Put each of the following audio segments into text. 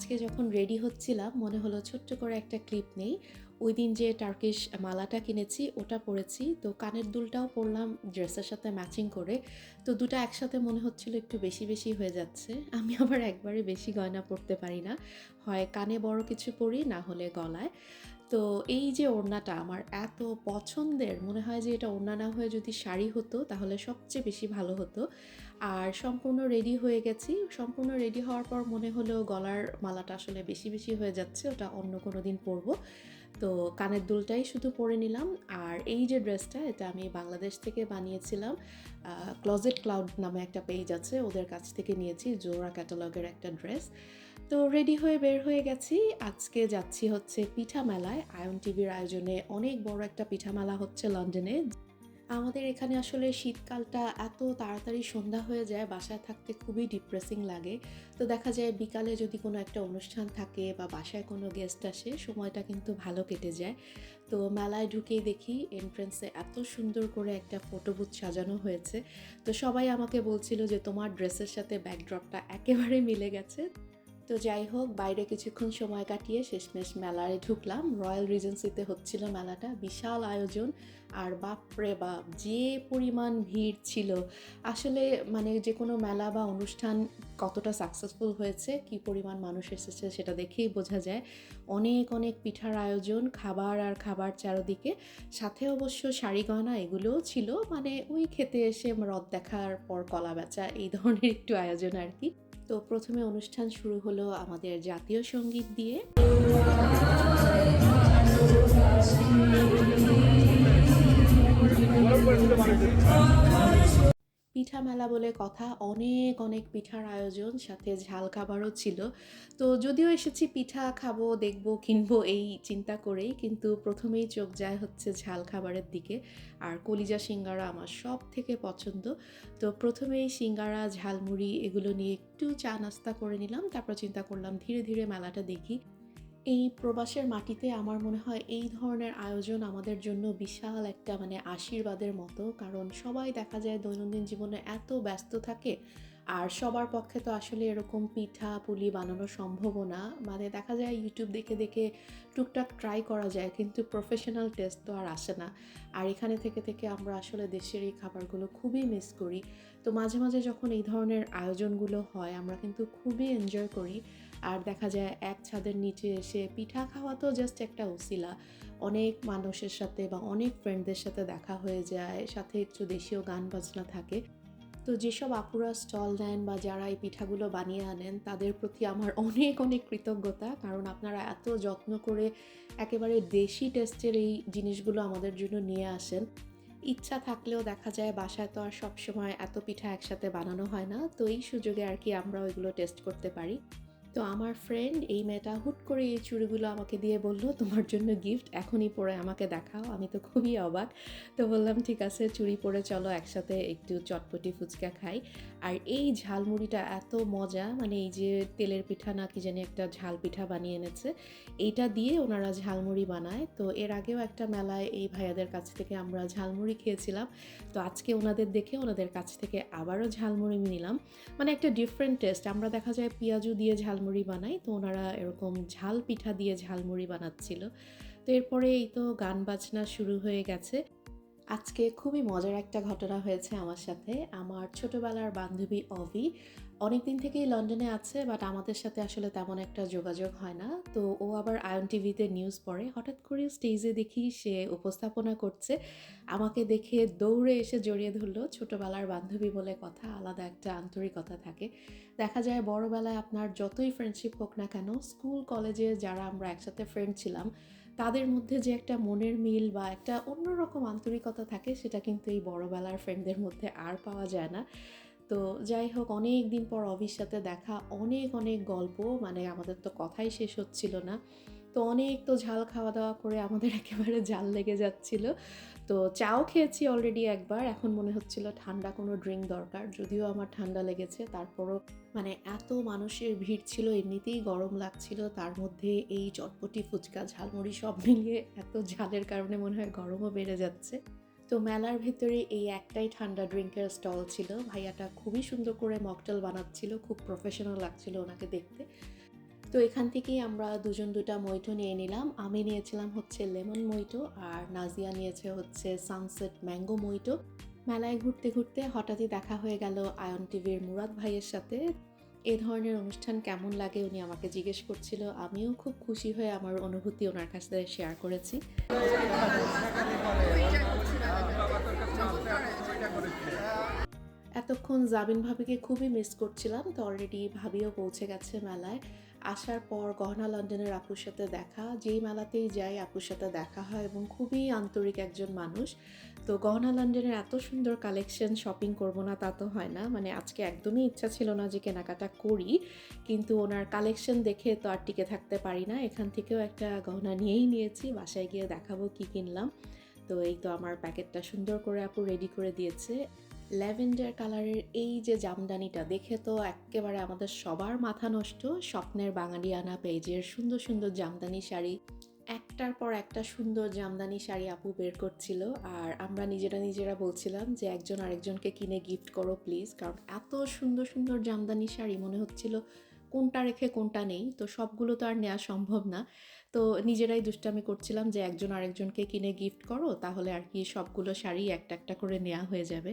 আজকে যখন রেডি হচ্ছিলাম, মনে হলো ছোট্ট করে একটা ক্লিপ নেই। ওই দিন যে টার্কিশ মালাটা কিনেছি, ওটা পরেছি। তো কানের দুলটাও পরলাম ড্রেসের সাথে ম্যাচিং করে। তো দুটো একসাথে মনে হচ্ছিল একটু বেশি বেশি হয়ে যাচ্ছে। আমি আবার একবারে বেশি গয়না পরতে পারি না। হয় কানে বড় কিছু পরি, না হলে গলায়। তো এই যে ওড়নাটা আমার এত পছন্দের, মনে হয় যে এটা ওড়না না হয়ে যদি শাড়ি হতো তাহলে সবচেয়ে বেশি ভালো হতো। আর সম্পূর্ণ রেডি হয়ে গেছি। সম্পূর্ণ রেডি হওয়ার পর মনে হলো গলার মালাটা আসলে বেশি বেশি হয়ে যাচ্ছে, ওটা অন্য কোনো দিন পরবো। তো কানের দুলটাই শুধু পরে নিলাম। আর এই যে ড্রেসটা এটা আমি বাংলাদেশ থেকে বানিয়েছিলাম। ক্লজেট ক্লাউড নামে একটা পেজ আছে, ওদের কাছ থেকে নিয়েছি, জোড়া ক্যাটালগের একটা ড্রেস তো রেডি হয়ে বের হয়ে গেছি। আজকে যাচ্ছি হচ্ছে পিঠা মেলায় আয়ন টিভির আয়োজনে অনেক বড় একটা পিঠা মেলা হচ্ছে লন্ডনে। আমাদের এখানে আসলে শীতকালটা এত তাড়াতাড়ি সন্ধ্যা হয়ে যায়, বাসায় থাকতে খুবই ডিপ্রেসিং লাগে। তো দেখা যায় বিকালে যদি কোনো একটা অনুষ্ঠান থাকে বা বাসায় কোনো গেস্ট আসে, সময়টা কিন্তু ভালো কেটে যায়। তো মেলায় ঢুকেই দেখি এন্ট্রেন্সে এত সুন্দর করে একটা ফটো বুথ সাজানো হয়েছে। তো সবাই আমাকে বলছিল যে তোমার ড্রেসের সাথে ব্যাকড্রপটা একেবারে মিলে গেছে। তো যাই হোক, বাইরে কিছুক্ষণ সময় কাটিয়ে শেষমেশ মেলায় ঢুকলাম। রয়্যাল রিজেন্সিতে হচ্ছিল মেলাটা, বিশাল আয়োজন। আর বাপরে বাপ, যে পরিমাণ ভিড় ছিল। আসলে মানে যে কোনো মেলা বা অনুষ্ঠান কতটা সাকসেসফুল হয়েছে, কি পরিমাণ মানুষ এসেছে সেটা দেখেই বোঝা যায়। অনেক অনেক পিঠার আয়োজন, খাবার আর খাবার চারদিকে। সাথে অবশ্য শাড়ি গয়না এগুলোও ছিল। মানে ওই খেতে এসে রথ দেখার পর কলা বেচা, এই ধরনের একটু আয়োজন আর কি। তো প্রথমে অনুষ্ঠান শুরু হলো আমাদের জাতীয় সংগীত দিয়ে। পিঠা মেলা বলে কথা অনেক অনেক পিঠার আয়োজন, সাথে ঝাল খাবারও ছিল। তো যদিও এসেছি পিঠা খাব, দেখব, কিনবো এই চিন্তা করেই, কিন্তু প্রথমেই চোখ যায় হচ্ছে ঝাল খাবারের দিকে। আর কলিজা সিঙ্গারা আমার সব থেকে পছন্দ। তো প্রথমেই সিঙ্গারা, ঝালমুড়ি এগুলো নিয়ে একটু চা নাস্তা করে নিলাম, তারপর চিন্তা করলাম ধীরে ধীরে মেলাটা দেখি। এই প্রবাসের মাটিতে আমার মনে হয় এই ধরনের আয়োজন আমাদের জন্য বিশাল একটা মানে আশীর্বাদের মতো। কারণ সবাই দেখা যায় দৈনন্দিন জীবনে এত ব্যস্ত থাকে, আর সবার পক্ষে তো আসলে এরকম পিঠা পুলি বানানো সম্ভব না। মানে দেখা যায় ইউটিউব দেখে দেখে টুকটাক ট্রাই করা যায়, কিন্তু প্রফেশনাল টেস্ট তো আর আসে না। আর এখানে থেকে থেকে আমরা আসলে দেশের এই খাবারগুলো খুবই মিস করি। তো মাঝে মাঝে যখন এই ধরনের আয়োজনগুলো হয়, আমরা কিন্তু খুবই এনজয় করি। আর দেখা যায় এক ছাদের নিচে এসে পিঠা খাওয়া তো জাস্ট একটা উসিলা অনেক মানুষের সাথে বা অনেক ফ্রেন্ডদের সাথে দেখা হয়ে যায়, সাথে একটু দেশীয় গান বাজনা থাকে। তো যেসব আপুরা স্টল দেন বা যারা এই পিঠাগুলো বানিয়ে আনেন, তাদের প্রতি আমার অনেক অনেক কৃতজ্ঞতা। কারণ আপনারা এত যত্ন করে একেবারে দেশি টেস্টের এই জিনিসগুলো আমাদের জন্য নিয়ে আসেন। ইচ্ছা থাকলেও দেখা যায় বাসায় তো আর সবসময় এত পিঠা একসাথে বানানো হয় না। তো এই সুযোগে আর কি আমরা ওইগুলো টেস্ট করতে পারি। তো আমার ফ্রেন্ড এই মেয়েটা হুট করে এই চুড়িগুলো আমাকে দিয়ে বলল, তোমার জন্য গিফট এখনই পরে আমাকে দেখাও, আমি তো খুবই অবাক। তো বললাম, ঠিক আছে, চুড়ি পরে চলো, একসাথে একটু চটপটি ফুচকা খাই। আর এই ঝালমুড়িটা এত মজা মানে এই যে তেলের পিঠা না কি জানি একটা ঝাল পিঠা বানিয়ে এনেছে, এইটা দিয়ে ওনারা ঝালমুড়ি বানায়। তো এর আগেও একটা মেলায় এই ভাইয়াদের কাছ থেকে আমরা ঝালমুড়ি খেয়েছিলাম। তো আজকে ওনাদের দেখে ওনাদের কাছ থেকে আবারও ঝালমুড়ি নিলাম। মানে একটা ডিফারেন্ট টেস্ট আমরা দেখা যায় পেঁয়াজু দিয়ে ঝালমুড়ি বানাই। তো ওনারা এরকম ঝাল পিঠা দিয়ে ঝালমুড়ি বানাচ্ছিল। তো এরপরে এই তো গান বাজনা শুরু হয়ে গেছে। আজকে খুবই মজার একটা ঘটনা হয়েছে আমার সাথে। আমার ছোটবেলার বান্ধবী অভি অনেক দিন থেকেই লন্ডনে আছে বাট আমাদের সাথে আসলে তেমন একটা যোগাযোগ হয় না। তো ও আবার আয়ন টিভিতে নিউজ পড়ে। হঠাৎ করে স্টেজে দেখি সে উপস্থাপনা করছে। আমাকে দেখে দৌড়ে এসে জড়িয়ে ধরলো। ছোটবেলার বান্ধবী বলে কথা, আলাদা একটা আন্তরিকতা থাকে। দেখা যায় বড়বেলায় আপনার যতই ফ্রেন্ডশিপ হোক না কেন স্কুল কলেজে যারা আমরা একসাথে ফ্রেন্ড ছিলাম তাদের মধ্যে যে একটা মনের মিল বা একটা অন্যরকম আন্তরিকতা থাকে, সেটা কিন্তু এই বড়বেলার ফ্রেন্ডদের মধ্যে আর পাওয়া যায় না। তো যাই হোক অনেক দিন পর অভির সাথে দেখা, অনেক অনেক গল্প মানে আমাদের তো কথাই শেষ হচ্ছিল না। তো অনেক তো ঝাল খাওয়া দাওয়া করে আমাদের একেবারে জাল লেগে যাচ্ছিল। তো চাও খেয়েছি অলরেডি একবার, এখন মনে হচ্ছিল ঠান্ডা কোনো ড্রিঙ্ক দরকার, যদিও আমার ঠান্ডা লেগেছে। তারপরও মানে এত মানুষের ভিড় ছিল, এমনিতেই গরম লাগছিল, তার মধ্যে এই চটপটি, ফুচকা, ঝালমুড়ি সব মিলিয়ে এত ঝালের কারণে মনে হয় গরমও বেড়ে যাচ্ছে। তো মেলার ভেতরে এই একটাই ঠান্ডা ড্রিঙ্কের স্টল ছিল। ভাইয়াটা খুবই সুন্দর করে মকটেল বানাচ্ছিল, খুব প্রফেশনাল লাগছিল ওনাকে দেখতে। তো এখান থেকেই আমরা দুজন দুটা মইটো নিয়ে নিলাম। আমি নিয়েছিলাম হচ্ছে লেমন মইটো আর নাজিয়া নিয়েছে হচ্ছে সানসেট ম্যাঙ্গো মইটো। মেলায় ঘুরতে ঘুরতে হঠাৎই দেখা হয়ে গেল আয়ন টিভির মুরাদ ভাইয়ের সাথে। এ ধরনের অনুষ্ঠান কেমন লাগে উনি আমাকে জিজ্ঞেস করছিল। আমিও খুব খুশি হয়ে আমার অনুভূতি ওনার কাছ শেয়ার করেছি। এতক্ষণ জামিন ভাবিকে খুবই মিস করছিলাম, তো অলরেডি ভাবিও পৌঁছে গেছে মেলায়। আসার পর গহনা লন্ডনের আপুর সাথে দেখা, যেই মেলাতেই যাই আপুর সাথে দেখা হয় এবং খুবই আন্তরিক একজন মানুষ। তো গহনা লন্ডনের এত সুন্দর কালেকশন শপিং করব না তা তো হয় না মানে আজকে একদমই ইচ্ছা ছিল না যে কেনাকাটা করি, কিন্তু ওনার কালেকশন দেখে তো আর টিকে থাকতে পারি না। এখান থেকেও একটা গহনা নিয়েই নিয়েছি, বাসায় গিয়ে দেখাবো কি কিনলাম। তো এই তো আমার প্যাকেটটা সুন্দর করে আপু রেডি করে দিয়েছে। ল্যাভেন্ডার কালারের এই যে জামদানিটা, দেখে তো একেবারে আমাদের সবার মাথা নষ্ট। স্বপ্নের বাঙালিয়ানা পেজের সুন্দর সুন্দর জামদানি শাড়ি। একটার পর একটা সুন্দর জামদানি শাড়ি আপু বের করছিল। আর আমরা নিজেরা নিজেরা বলছিলাম যে, একজন আরেকজনকে কিনে গিফট করো প্লিজ কারণ এত সুন্দর সুন্দর জামদানি শাড়ি মনে হচ্ছিল কোনটা রেখে কোনটা নেই। তো সবগুলো তো আর নেওয়া সম্ভব না। তো নিজেরাই দুষ্টামি করছিলাম যে, একজন আরেকজনকে কিনে গিফট করো, তাহলে আর কি সবগুলো শাড়ি একটা একটা করে নেওয়া হয়ে যাবে।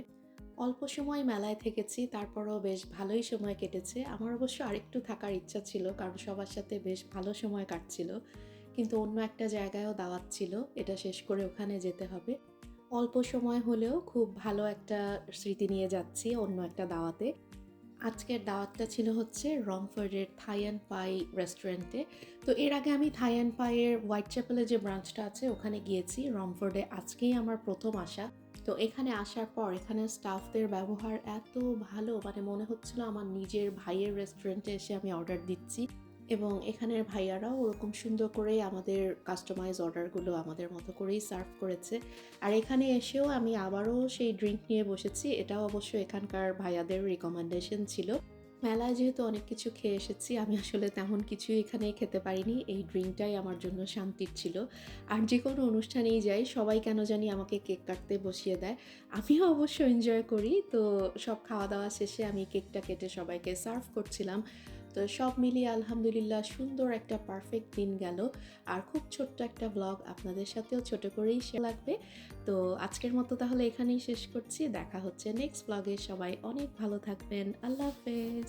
অল্প সময় মেলায় থেকেছি, তারপরও বেশ ভালোই সময় কেটেছে। আমার অবশ্য আরেকটু থাকার ইচ্ছা ছিল, কারণ সবার সাথে বেশ ভালো সময় কাটছিল। কিন্তু অন্য একটা জায়গায়ও দাওয়াত ছিল, এটা শেষ করে ওখানে যেতে হবে। অল্প সময় হলেও খুব ভালো একটা স্মৃতি নিয়ে যাচ্ছি অন্য একটা দাওয়াতে। আজকের দাওয়াতটা ছিল হচ্ছে রংফোর্ডের থাই অ্যান্ড পাই রেস্টুরেন্টে। তো এর আগে আমি থাই অ্যান্ড পাইয়ের হোয়াইট চ্যাপেলে যে ব্রাঞ্চটা আছে, ওখানে গিয়েছি। রংফোর্ডে আজকেই আমার প্রথম আসা। তো এখানে আসার পর এখানে স্টাফদের ব্যবহার এত ভালো মানে মনে হচ্ছিল আমার নিজের ভাইয়ের রেস্টুরেন্টে এসে আমি অর্ডার দিচ্ছি। এবং এখানের ভাইয়ারাও ওরকম সুন্দর করে আমাদের কাস্টমাইজ অর্ডারগুলো আমাদের মতো করেই সার্ভ করেছে। আর এখানে এসেও আমি আবারও সেই ড্রিঙ্ক নিয়ে বসেছি। এটাও অবশ্য এখানকার ভাইয়াদের রিকমেন্ডেশন ছিল। মেলায় যেহেতু অনেক কিছু খেয়ে এসেছি, আমি আসলে তেমন কিছু এখানে খেতে পারিনি। এই ড্রিঙ্কটাই আমার জন্য শান্তির ছিল। আর যে কোনো অনুষ্ঠানেই যাই, সবাই কেন জানি আমাকে কেক কাটতে বসিয়ে দেয়। আমিও অবশ্য এনজয় করি। তো সব খাওয়া দাওয়া শেষে আমি কেকটা কেটে সবাইকে সার্ভ করছিলাম। তো সব মিলিয়ে আলহামদুলিল্লাহ সুন্দর একটা পারফেক্ট দিন গেল। আর খুব ছোট্ট একটা ব্লগ আপনাদের সাথেও ছোট করেই সে লাগবে। তো আজকের মতো তাহলে এখানেই শেষ করছি। দেখা হচ্ছে নেক্সট ব্লগে সবাই অনেক ভালো থাকবেন। আল্লাহ হাফেজ।